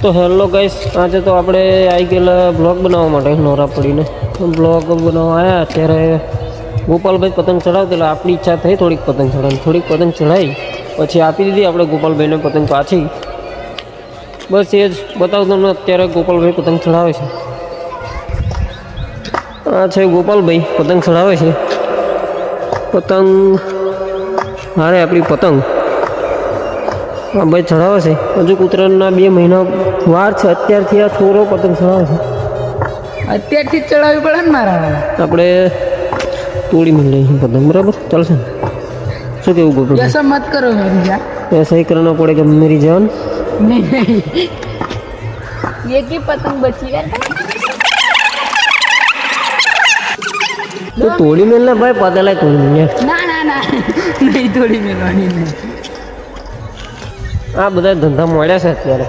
તો hello guys, આજે તો આપણે આવી ગયેલા બ્લોગ બનાવવા માટે નોરા પડીને બ્લોગ બનાવવા આવ્યા અત્યારે ગોપાલભાઈ પતંગ ચડાવતા આપણી ઈચ્છા થઈ થોડીક પતંગ ચડાવી થોડીક પતંગ ચડાવી પછી આપી દીધી આપણે ગોપાલભાઈને પતંગ પાછી. બસ એ જ, બતાવું તમને અત્યારે ગોપાલભાઈ પતંગ ચડાવે છે. આ છે ગોપાલભાઈ, પતંગ ચડાવે છે. પતંગ, હારે આપણી પતંગ. ભાઈ ચડાવે છે હજુ ઉત્તરાયણના બે મહિના વાર છે અત્યારથી આ છોરો પતંગ ચડાવે છે અત્યારથી જ ચડાવવી પડે ને મારા વાળા આપણે તોડી મિલ લઈએ પતંગ બરાબર ચાલશે ને શું કેવું ગોપાલ ऐसा मत करो मेरी जान ऐसा ही करना पड़ेगा मेरी जान नहीं नहीं ये की पतंग बची है તો તોડી મિલ ને ભાઈ પતંગ તોડી મિલ યાર ना ना ना नहीं थोड़ी मिलवानी नहीं આ બધા ધંધા મળ્યા છે અત્યારે.